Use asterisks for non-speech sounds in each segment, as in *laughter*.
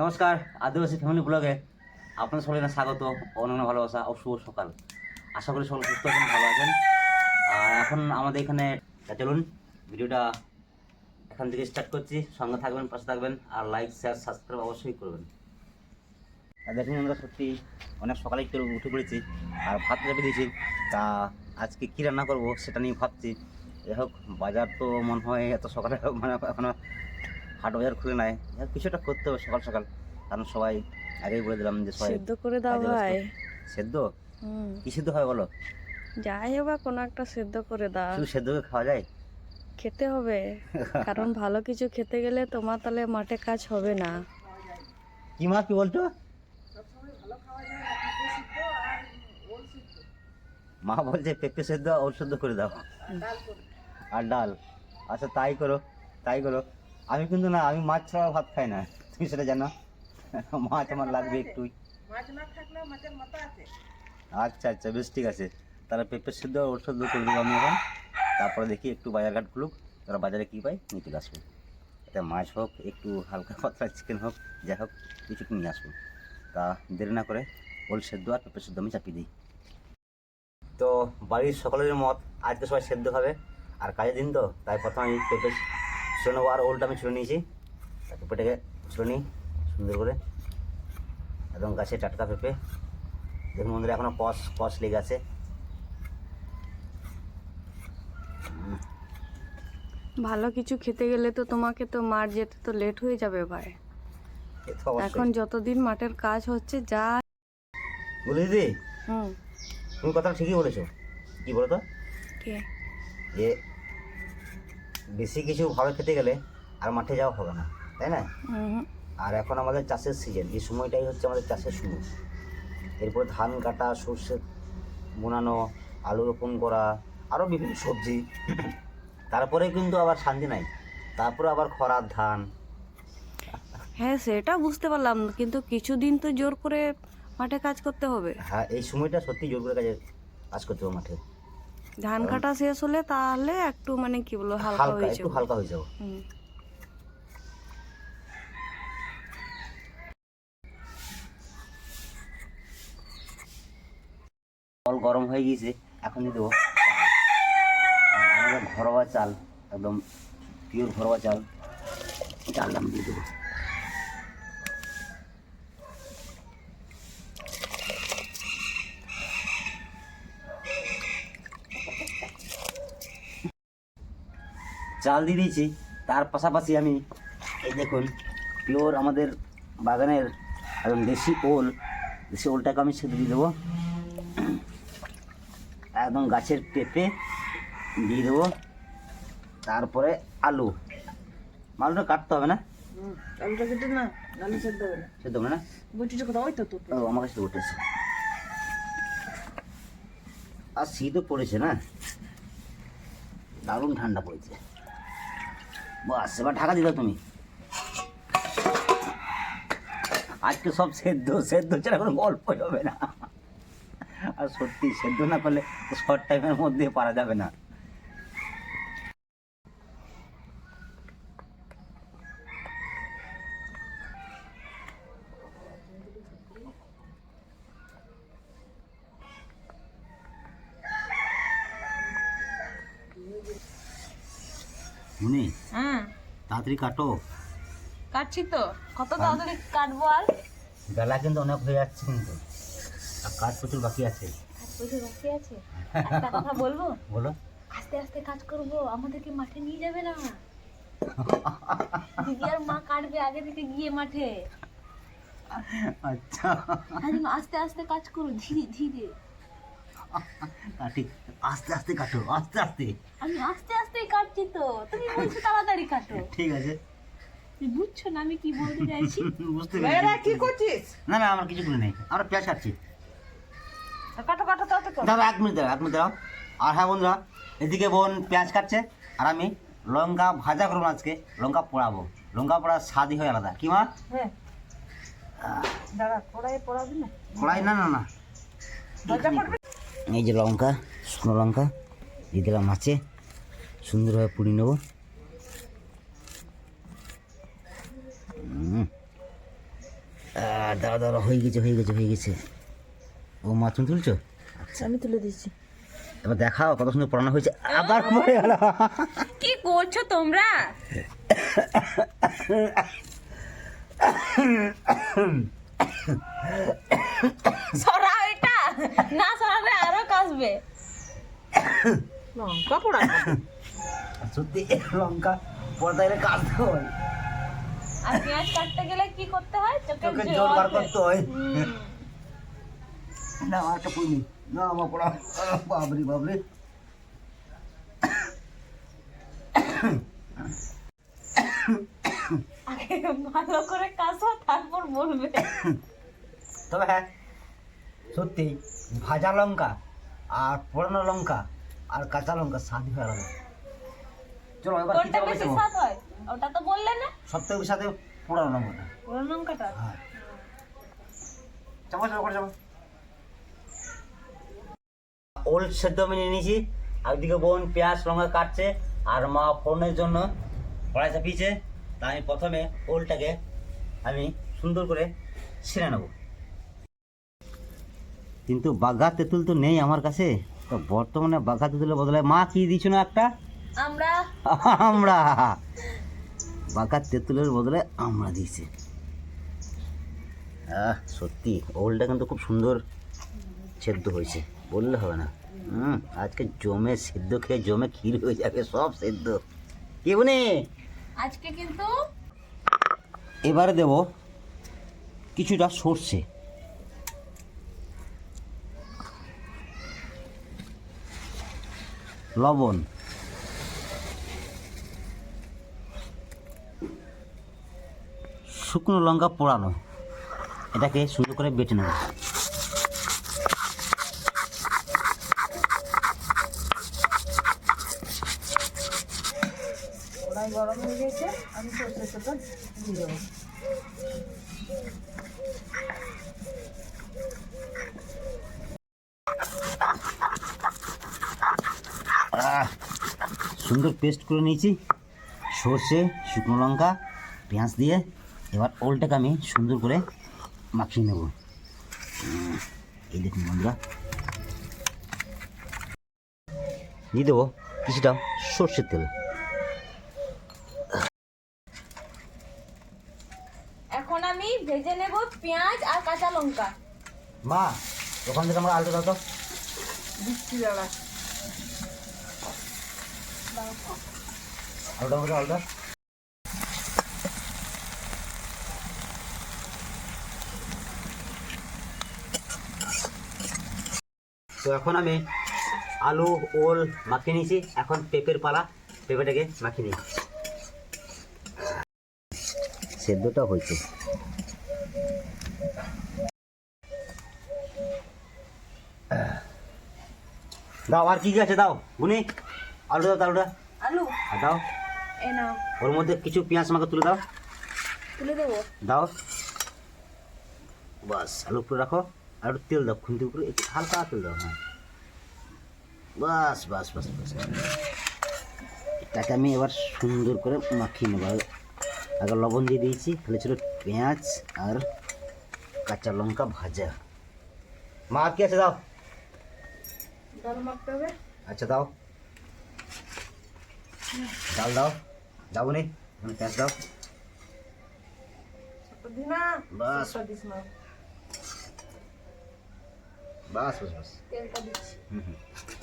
নমস্কার, আদিবাসী ফ্যামিলি ব্লগে আপনার সকলের স্বাগত, অনন্য ভালোবাসা ও শুভ সকাল। আশা করি সকলে সুস্থ আছেন, ভালো আছেন। আর এখন আমাদের এখানে চলুন, ভিডিওটা এখান থেকে স্টার্ট করছি। সঙ্গে থাকবেন, পাশে থাকবেন, আর লাইক শেয়ার সাবস্ক্রাইব অবশ্যই করবেন। আর দেখুন আমরা সত্যি অনেক সকালে একটু উঠে পড়েছি, আর ভাত চেপে দিয়েছি। তা আজকে কী রান্না করব সেটা নিয়ে ভাবছি। যাই হোক, বাজার তো মনে হয় এত সকালে মানে এখনও হাট বাজার খুলে নেয় হোক, কিছুটা করতে হবে সকাল সকাল। কারণ সবাই আগেই বলে দিলাম যে সবাই সিদ্ধ করে দাও ভাই। সেদ্ধ? কি সেদ্ধ হয় বলো? যাই হোক বা কোনো একটা সেদ্ধ করে দাও। শুধু সেদ্ধ করে খাওয়া যায়? খেতে হবে। কারণ ভালো কিছু খেতে গেলে তোমার তাহলে মাঠে কাজ হবে না। কি মা কি বলছো মা বলছে পেঁপে সেদ্ধ ওর সেদ্ধ করে দাও। আর ডাল। আচ্ছা তাই করো তাই করো। আমি কিন্তু না আমি মাছ ছাড়া ভাত খাই না। তুমি সেটা জানো? মাছ আমার লাগবে একটু আচ্ছা আচ্ছা বেশ ঠিক আছে। তাহলে পেঁপে সেদ্ধ ওর সেদ্ধ করে দেবো আমি এখন। তারপরে দেখি একটু বাজারঘাট খুলুক তারা বাজারে কী পাই নিয়ে চলে আসব। এটা মাছ হোক একটু হালকা পাতলা চিকেন হোক যাই হোক কিছু একটু নিয়ে আসব। তা দেরি না করে ওল সেদ্ধ আর পেঁপে সেদ্ধ আমি চাপিয়ে দিই। তো বাড়ির সকলের মত আজকে সবাই সেদ্ধ খাবে। আর কাজের দিন তো তাই প্রথমে পেঁপে ছুঁড়ে নেব আর ওলটা আমি ছুঁড়ে নিয়েছি। পেঁপেটাকে ছুঁড়ে নিই সুন্দর করে। একদম গাছে টাটকা পেঁপে। দেখুন বন্ধুরা এখনও কস কস লেগে আছে। ভালো কিছু খেতে গেলে তো তোমাকে তো মাঠ যেতে তো লেট হয়ে যাবে ভাই এখন যতদিন মাঠের কাজ হচ্ছে যা বলে দিদি হুম। তুমি কথাটা ঠিকই বলেছ। কি বলো তো কে? যে বেশি কিছু ভালো খেতে গেলে আর মাঠে যাওয়া হবে না তাই না? আর এখন আমাদের চাষের সিজন এই সময়টাই হচ্ছে আমাদের চাষের শুরু। এরপর ধান কাটা সর্ষে বোনানো আলু রোপণ করা আরও বিভিন্ন সবজি। তারপরে কিন্তু আবার শান্তি নাই। তারপরে আবার খরার ধান। হ্যাঁ সেটা বুঝতে পারলাম কিন্তু কিছুদিন তো জোর করে মাঠে কাজ করতে হবে। হ্যাঁ এই সময়টা সত্যি জোর করে কাজে কাজ করতে হবে মাঠে। ধান কাটা শেষ হলে তাহলে একটু মানে কি বলব হালকা হয়ে একটু যাবে। হালকা হয়ে যাব। জল গরম হয়ে গিয়েছে এখন দিয়ে দেবো আমাদের ঘরোয়া চাল একদম পিওর ঘরোয়া চাল আমি দিয়ে দেবো চাল দিয়ে দিয়েছি। তার পাশাপাশি আমি এই দেখুন পিওর আমাদের বাগানের একদম দেশি ওল দেশি ওলটাকে আমি সেদ্ধ দিয়ে দেবো। একদম গাছের পেঁপে দিয়ে দেবো। তারপরে আলু। আলুটা কাটতে হবে না? আলুটা কেটে না আলু সেদ্ধ হবে না। সেদ্ধ হবে না? বলছিস কথা ওই তো তো। ও আমার কাছে উঠেছে আর শীতও পড়েছে না? দারুণ ঠান্ডা পড়েছে। বাস, এবার ঢাকা দিল তুমি। আজকে সব সেদ্ধ সেদ্ধ ছাড়া কোনো গল্পই হবে না। আর সত্যি সেদ্ধ না করলে শর্ট টাইমের মধ্যে পারা যাবে না। হ্যাঁ তাড়াতাড়ি কাটো। কাটছি তো। কত তাড়াতাড়ি কাটবো আর? বেলা কিন্তু অনেক হয়ে যাচ্ছে কিন্তু। আর কাজ প্রচুর বাকি আছে। পয়সা বাকি আছে? একটা কথা বলব? *laughs* বলো। আস্তে আস্তে কাজ করব আমাদেরকে মাঠে নিয়ে যাবে না? দিদি আর মা কাটবে আগে থেকে গিয়ে মাঠে। আচ্ছা। আস্তে আস্তে কাজ করো ধীরে ধীরে। কাটি। আস্তে আস্তে কাটো আস্তে আস্তে। আমি আস্তে আস্তেই কাটছি তো। তুমি বলছো তাড়াতাড়ি কাটো। ঠিক আছে। বুঝছ না আমি কি বলতে চাইছি? *laughs* বুঝতে পেরেছি কি করছিস? না না আমার কিছু করে নেই। আমরা পেঁয়াজ কাটছি। কাটো কাটো দাদা এক মিনিট দাঁড়াও এক মিনিট দাঁড়াও। আর হ্যাঁ বন্ধুরা এদিকে বোন পেঁয়াজ কাটছে আর আমি লঙ্কা ভাজা করব আজকে। লঙ্কা পোড়াবো। লঙ্কা পোড়ার স্বাদই হয় আলাদা। কি মা? হ্যাঁ। দাঁড়া কড়াই পড়াবি না? কড়াই? না না না। এই যে লঙ্কা শুকনো লঙ্কা দিয়ে দিলাম মাছে। সুন্দরভাবে পুড়ি নেব। দাঁড়া দাঁড়া হয়ে গেছে হয়ে গেছে হয়ে গেছে। ও মা তুমি তুলছো? আচ্ছা আমি তুলে দিচ্ছি। এবার দেখাও কত সুন্দর পড়ানো হয়েছে। আবার পড়ে গেল। কি করছ তোমরা? সরাও এটা। না সরালে কাশবে লঙ্কা পোড়া সত্যি লঙ্কা পড়তে গেলে কাটতে হয়। আর পেঁয়াজ কাটতে গেলে কি করতে হয়? চোখের জল বার করতে হয়। না আমার একটা পুইনি না। আমার পড়া বাবরি বাবরি। আগে ভালো করে কাশো তারপর বলবে। তবে হ্যাঁ সত্যি ভাজা লঙ্কা আর পোড়ানো লঙ্কা আর কাঁচা লঙ্কা স্বাদ হয়ে আলাদা চলো এবার কোনটা বেশি স্বাদ হয়? ওটা তো বললে না। সব থেকে সাথে পোড়ানো লঙ্কাটা। লঙ্কাটা? হ্যাঁ। চাপা করে ওল সেদ্ধ আমি নিয়ে নিয়েছি। একদিকে বোন পেঁয়াজ লঙ্কা কাটছে আর মা ফোড়নের জন্য কড়াই চাপিয়েছে। তাই আমি প্রথমে ওলটাকে আমি সুন্দর করে ছিঁড়ে নেব। কিন্তু বাঘা তেঁতুল তো নেই আমার কাছে। তো বর্তমানে বাঘা তেঁতুলের বদলে মা কি দিচ্ছ না একটা? আমরা। আমরা। বাঘা তেঁতুলের বদলে আমরা দিয়েছি। আহ সত্যি ওলটা কিন্তু খুব সুন্দর সেদ্ধ হয়েছে বললে হবে না। হুম আজকে জমে সেদ্ধ খেয়ে জমে ক্ষীর হয়ে যাবে সব সেদ্ধ। কি বনে? আজকে কিন্তু এবারে দেব কিছুটা সর্ষে। লবণ। শুকনো লঙ্কা পোড়ানো। এটাকে সুন্দর করে বেটে নেব। গরম হয়ে গেছে, আমি সর্ষে সেটা দিয়ে দেবো। সুন্দর পেস্ট করে নিয়েছি। সর্ষে শুকনো লঙ্কা পেঁয়াজ দিয়ে এবার ওলটাকে আমি সুন্দর করে মাখিয়ে নেব। এই দেখুন বন্ধুরা। দিয়ে দেবো কিছুটা সর্ষের তেল। এখন আমি ভেজে নেব পেঁয়াজ আর কাঁচা লঙ্কা। মা ওখান থেকে আমরা আলু দাও তো। দিচ্ছি দাঁড়া আলুটা তো এখন আমি আলু, ওল মাখিয়ে নিয়েছি। এখন পেঁপের পালা, পেঁপেটাকে মাখিয়ে নিই। সেদ্ধটা হয়েছে। দাও, আর কি কি আছে দাও, বুনি? আলু দাও আলুটা। আলু? দাও। এ নাও। ওর মধ্যে কিছু পেঁয়াজ আমাকে তুলে দাও। তুলে দেবো? দাও। বাস আলু উপরে রাখো। আর একটু তেল দাও খুন্তি উপরে। একটু হালকা তেল দাও হ্যাঁ। বাস বাস বাস বাস। এটাকে আমি এবার সুন্দর করে মাখিয়ে নেব। আগে- লবণ দিয়ে দিয়েছি। তাহলে ছিল পেঁয়াজ আর কাঁচা লঙ্কা ভাজা। মা কি আছে দাও? ডাল মাখতে হবে। আচ্ছা দাও। ডাল দাও যাব নি পেঁয়াজ দাও। বাস। বাস বাস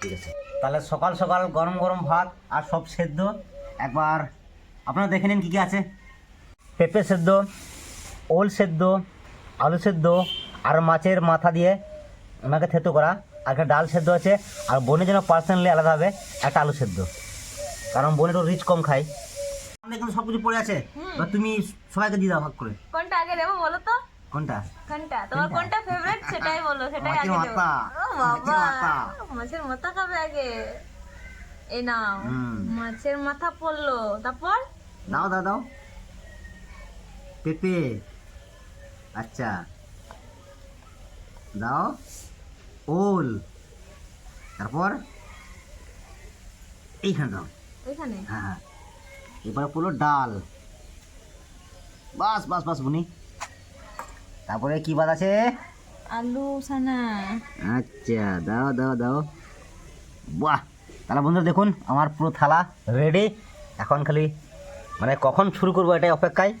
ঠিক আছে। তাহলে সকাল সকাল গরম গরম ভাত আর সব সেদ্ধ। একবার আপনারা দেখে নিন কী কী আছে। পেঁপে সেদ্ধ ওল সেদ্ধ আলু সেদ্ধ আর মাছের মাথা দিয়ে ওনাকে থেতো করা। আর একটা ডাল সেদ্ধ আছে আর বোনের জন্য পার্সোনালি আলাদা হবে একটা আলু সেদ্ধ। কারণ বোনের একটু রিচ কম খাই আমাদের কিন্তু সব কিছু পড়ে আছে এবার তুমি সবাইকে দিয়ে দাও ভাগ করে। কোনটা আগে দেবো বলো তো? কোনটা? কোনটা? তোমার কোনটা? ফেভারিট সেটাই বলো *laughs* সেটাই আগে দেবো বাবা মাছের মাথা। খাবে আগে। এই নাও মাছের মাথা পড়ল। তারপর? দাও দাও দাও। পেঁপে। আচ্ছা। দাও। ওল। তারপর? এইখানে দাও। ওইখানে হ্যাঁ। এবার পড়ল ডাল। বাস বাস বাস বুনি। তারপরে কি বাদ আছে? আলু সানা আচ্ছা দাও দাও দাও। বাহ! তাহলে বন্ধুরা দেখুন আমার পুরো থালা রেডি এখন খালি মানে কখন শুরু করব এটাই অপেক্ষায়?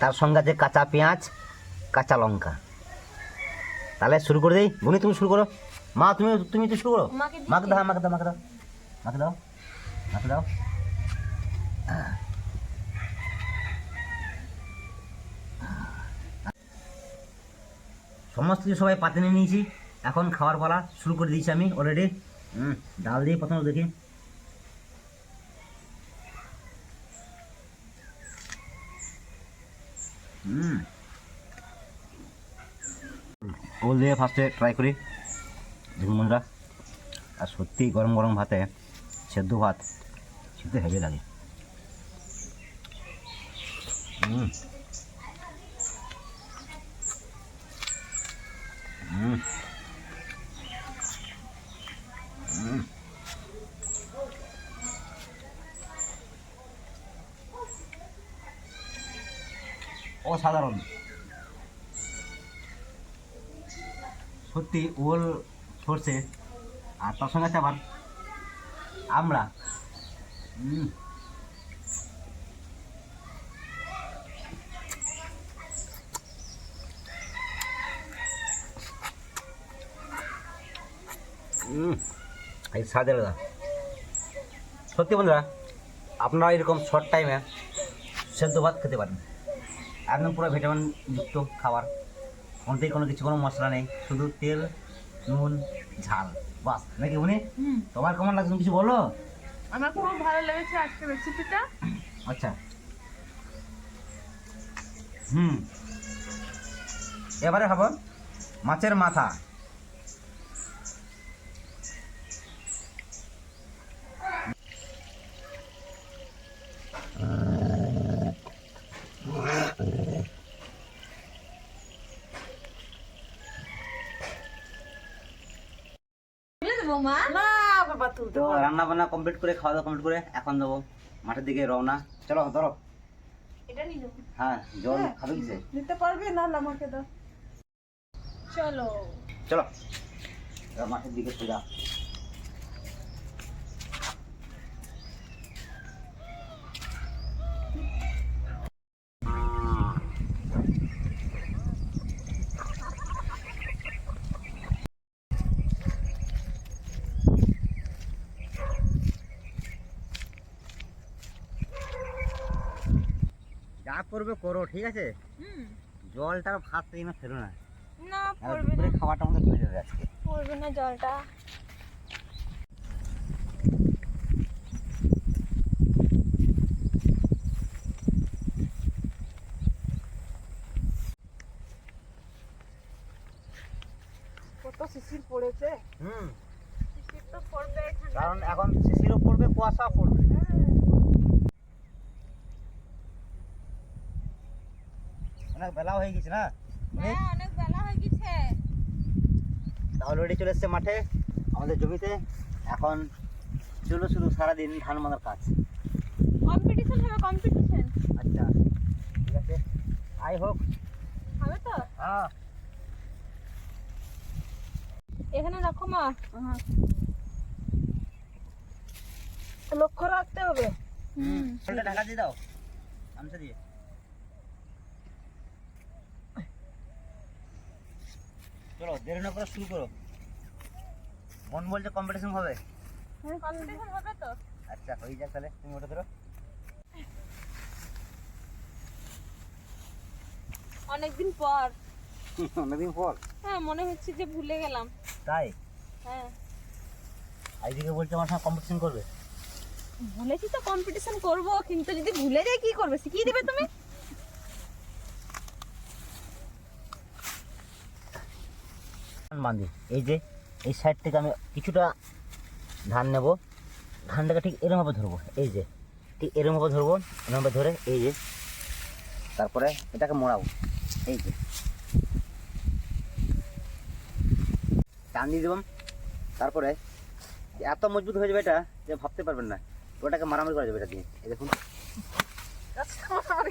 তার সঙ্গে আছে কাঁচা পেঁয়াজ কাঁচা লঙ্কা। তাহলে শুরু করে দিই। বুনি তুমি শুরু করো। মা তুমি তুমি তো শুরু করো। মাকে দাও মাকে দাও মাকে দাও মাকে দাও। মাকে দাও সমস্ত কিছু সবাই পাতে নিয়ে নিয়েছি। এখন খাওয়ার পালা শুরু করে দিয়েছি আমি অলরেডি ডাল দিয়ে প্রথমে দেখি। হুম। ওল দিয়ে ফার্স্টে ট্রাই করি। দেখুন বন্ধুরা আর সত্যি গরম গরম ভাতে সেদ্ধ ভাত সেদ্ধ হেভি লাগে হুম হুম অসাধারণ সত্যি ওল সরষে আর তার সঙ্গে আছে আবার আমরা এই স্বাদ আলাদা সত্যি বন্ধুরা আপনারা এরকম শর্ট টাইমে সেদ্ধ ভাত খেতে পারেন। একদম পুরো ভিটামিন যুক্ত খাবার। কোনতেই কোনো কিছু কোনো মশলা নেই শুধু তেল নুন ঝাল বাস। নাকি উনি? তোমার কেমন লাগছে কিছু বলো? আমার খুব ভালো লেগেছে আজকে রেসিপিটা আচ্ছা। হুম। এবারে খাব মাছের মাথা। না বাবা তুলতে তো রান্না বান্না কমপ্লিট করে খাওয়া দাওয়া কমপ্লিট করে এখন দেবো মাঠের দিকে রওনা। চলো ধরো। এটা নিয়ে হ্যাঁ জল খাবে কিসে? নিতে পারবে না আমাকে দাও। চলো। চলো। মাঠের দিকে সোজা যা করবে করো ঠিক আছে? জলটা ভাত থেকে না ফেলো না। না পড়বে না। খাওয়াটা আমাদের ফেলে যাবে আজকে। পড়বে না জলটা কত শিশির পড়েছে হুম শিশির তো পড়বে কারণ এখন শিশিরও পড়বে কুয়াশাও পড়বে অনেক বেলা হয়ে গেছে না? হ্যাঁ অনেক বেলা হয়ে গেছে। অলরেডি চলে এসছে মাঠে আমাদের জমিতে। এখন চলো শুধু সারাদিন ধান মাদার কাজ। কম্পিটিশন হবে কম্পিটিশন আচ্ছা ঠিক আছে। আই হোক। হবে তো? হ্যাঁ। এখানে রাখো মা। লক্ষ্য রাখতে হবে। হুম। ঢাকা দিয়ে দাও। গামছা দিয়ে। চলো দেরি না করে শুরু করো। মন বলছে কম্পিটিশন হবে। কম্পিটিশন হবে তো। আচ্ছা হয়ে যাক তাহলে তুমি ওটা ধরো। অনেকদিন পর। *laughs* অনেকদিন পর? হ্যাঁ মনে হচ্ছে যে ভুলে গেলাম। তাই? হ্যাঁ। আইদিকে বলছে আমার সঙ্গে কম্পিটিশন করবে। বলেছি তো কম্পিটিশন করব কিন্তু যদি ভুলে যাই কি করবে? শিখিয়ে দিবে তুমি? বাঁধি। এই যে এই সাইড থেকে আমি কিছুটা ধান নেব। ধানটাকে ঠিক এরমভাবে ধরবো। এই যে ঠিক এরমভাবে ধরবো এরমভাবে ধরে এই যে তারপরে এটাকে মোড়াবো। এই যে। টান দিয়ে দেবাম তারপরে এত মজবুত হয়ে যাবে এটা যে ভাবতে পারবেন না। ওটাকে মারামারি করা যাবে এটা দিয়ে। এই দেখুন।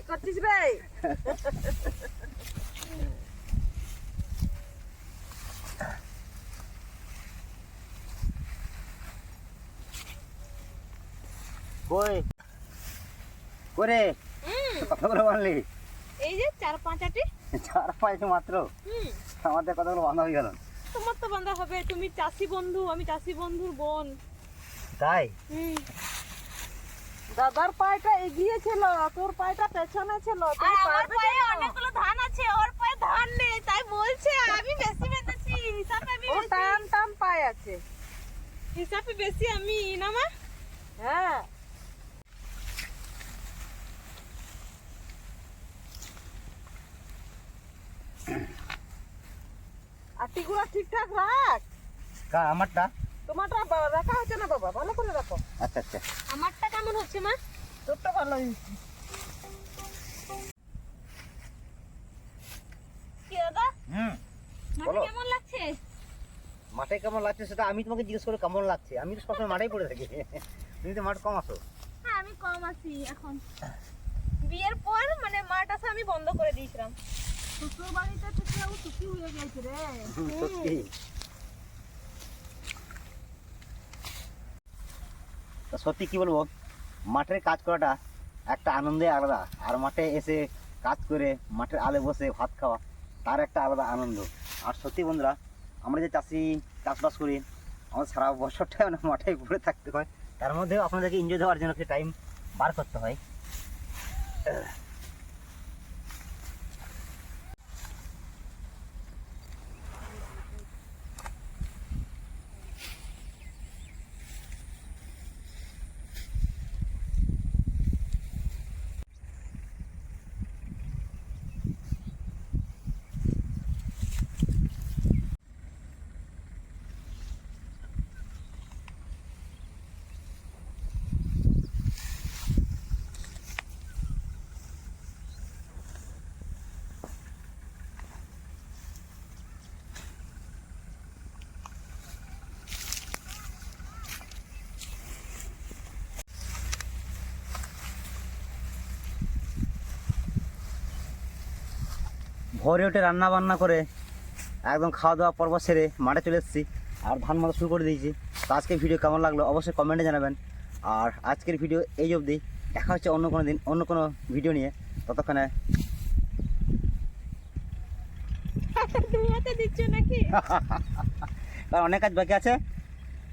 করছিস রে। *laughs* কই? করে হুম। কতগুলো বানলি? এই যে চার পাঁচ আটি চার পাঁচ মাত্র? হুম। আমাদের কতগুলো বান্ধা হয়ে গেল? তোমার তো বান্ধা হবে তুমি চাষি বন্ধু আমি চাষি বন্ধুর বোন। তাই? হুম। দাদার পায়টা এগিয়ে ছিল তোর পায়টা পেছনে ছিল আমার পায়ে কেন? অনেকগুলো ধান আছে ওর পায়ে ধান নেই তাই বলছে আমি বেশি বেঁধেছি হিসাবে আমি ও টান টান পায় আছে। হিসাবে বেশি আমি না মা? হ্যাঁ। আটিগুলো ঠিকঠাক রাখ। কা আমারটা? তোমারটা রাখা হচ্ছে না বাবা ভালো করে রাখো। আচ্ছা আচ্ছা। আমারটা কেমন হচ্ছে মা? তোরটা ভালো হয়েছে। হুম মাঠে বলো। কেমন লাগছে? মাঠে কেমন লাগছে সেটা আমি তোমাকে জিজ্ঞেস করে কেমন লাগছে? আমি তো সবসময় মাঠেই পড়ে থাকি। তুমি তো মাঠ কম আসো হ্যাঁ আমি কম আছি এখন। বিয়ের পর মানে মাঠ আসা আমি বন্ধ করে দিয়েছিলাম। সত্যি। কি বলব? মাঠের কাজ করাটা একটা আনন্দে আলাদা, আর মাঠে এসে কাজ করে মাঠের আলে বসে ভাত খাওয়া, তার একটা আলাদা আনন্দ। আর সত্যি বন্ধুরা, আমরা যে চাষি, চাষবাস করি, আমাদের সারা বছরটাই মানে মাঠে ঘুরে থাকতে হয়, তার মধ্যেও আপনাদেরকে এনজয় দেওয়ার জন্য একটা টাইম বার করতে হয়। ভোরে উঠে রান্না বান্না করে একদম খাওয়া দাওয়া পর্ব সেরে মাঠে চলে এসেছি। আর ধান মাথা শুরু করে দিয়েছি। তো আজকের ভিডিও কেমন লাগল অবশ্যই কমেন্টে জানাবেন। আর আজকের ভিডিও এই অবধি। দেখা হচ্ছে অন্য কোনো দিন অন্য কোনো ভিডিও নিয়ে। ততক্ষণে *laughs* কারণ অনেক কাজ বাকি আছে।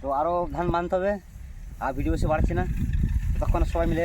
তো আরও ধান মানতে হবে। আর ভিডিও বেশি বাড়ছে না। তখন সবাই মিলে